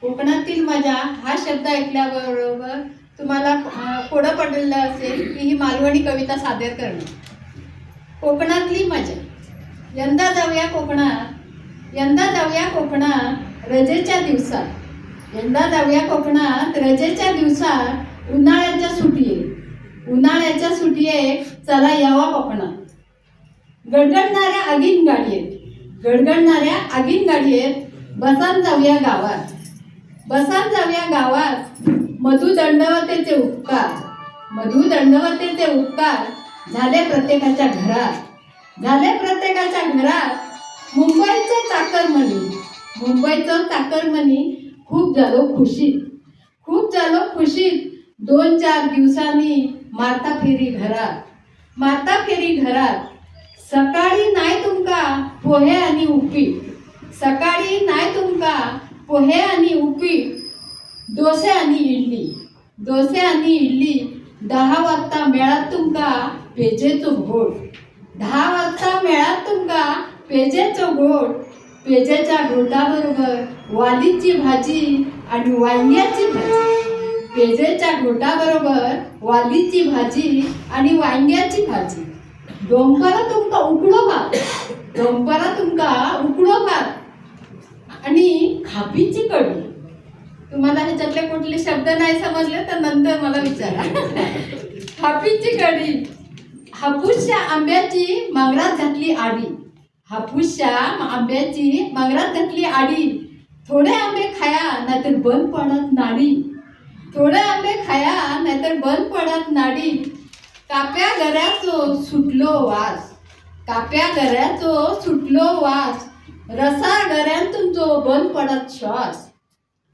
कोकणातील मजा हा शब्द ऐकल्याबरोबर तुम्हाला कोडं पडलेलं असेल की ही मालवणी कविता सादर करणं. कोकणातली मजा. यंदा जाऊया कोकणात. यंदा जाऊया कोकणात रजेच्या दिवसात. यंदा जाऊया कोकणात रजेच्या दिवसात उन्हाळ्याच्या सुटीये. उन्हाळ्याच्या सुटीये चला यावा कोकणात. गडगडणाऱ्या आगीन गाडीत गडगडणाऱ्या आगीन गाडीत बसान जाऊया गावात. बसान जाऊया गावात. मधु दंडवतेचे उपकार. मधु दंडवतेचे उपकार झाले प्रत्येकाच्या घरात. झाले प्रत्येकाच्या घरात. मुंबईचं चाकरमणी. मुंबईचं चाकरमणी खूप झालो खुशीत. खूप झालो खुशीत. दोन चार दिवसांनी माता फेरी घरात. माता फेरी घरात. सकाळी नाही आणि उपीट सकाळी नाही तुमका पोहे आणि उपीट डोसे आणि इडली। डोसे आणि इडली दहा वाजता मेळात तुमका पेजेचो घोट दहा वाजता मेळात तुमका पेजेचो घोट पेजेच्या घोटाबरोबर वालीची भाजी आणि वांग्याची भाजी। पेजेच्या घोटाबरोबर वालीची भाजी आणि वांग्याची भाजी। डोंगर तुमका उकडो भात डोंबरा तुमका उकडो भात आणि खापीची कढी. तुम्हाला ह्याच्यातले कुठले शब्द नाही समजले तर नंतर मला विचारा. हापूसची कढी. हापूसच्या आंब्याची मांगरात घातली आडी. हापूसच्या आंब्याची मांगरात घातली आडी. थोडे आंबे खाया नाहीतर बंद पडत नाडी. थोडे आंबे खाया नाहीतर बंद पडत नाडी. काप्या गऱ्याचो सुटलो वास. काप्या गऱ्याचो सुटलो वास रसा गऱ्यान तुमचो बंद पडत श्वास.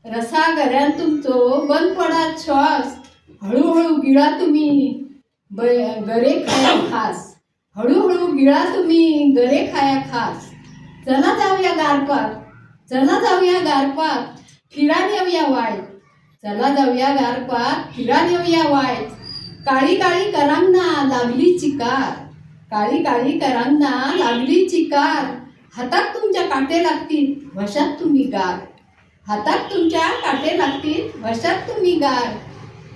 रसा गऱ्यान तुमचो बंद पडत श्वास. हळूहळू गिळा तुम्ही गरे खाया खास. हळूहळू गिळा तुम्ही गरे खाया खास. चला जाऊया गारपात चला जाऊया गारपात फिरान येऊया वाय चला जाऊया गारपात फिरान येऊया वाय काळी काळी करांना लागली चिकार. काळी काळी करांना लागली चिकार. हातात तुमच्या काटे लागतील वशात तुम्ही गार. हातात तुमच्या काटे लागतील वशात तुम्ही गार.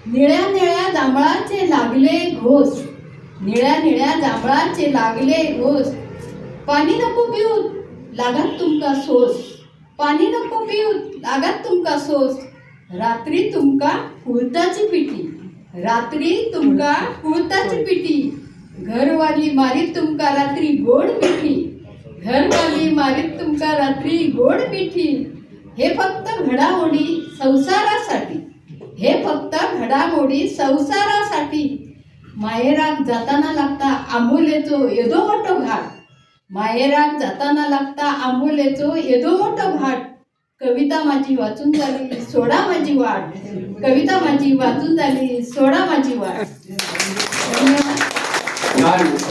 निळ्या निळ्या जांभळाचे लागले घोस निळ्या निळ्या जांभळाचे लागले घोस पाणी नको पिऊत लागत तुमका सोस. पाणी नको पिऊत लागत तुमका सोस. रात्री तुमका कुळताची पिटी रात्री तुमका कुळताची पिटी घरवाली मारीत तुमका रात्री गोड मिठी. घरवाली मारीत तुमका रात्री गोड मिठी. हे फक्त घडामोडी संसारासाठी. हे फक्त घडामोडी संसारासाठी. मायेराक जाताना लागता आंबोलेचो येदो मोठो घाट. मायेराक जाताना लागता आंबोलेचो येदो मोठो घाट. कविता माझी वाचून झाली सोडा माझी वाट. कविता माझी वाचून झाली सोडा माझी वाट. 아, 말을 못해.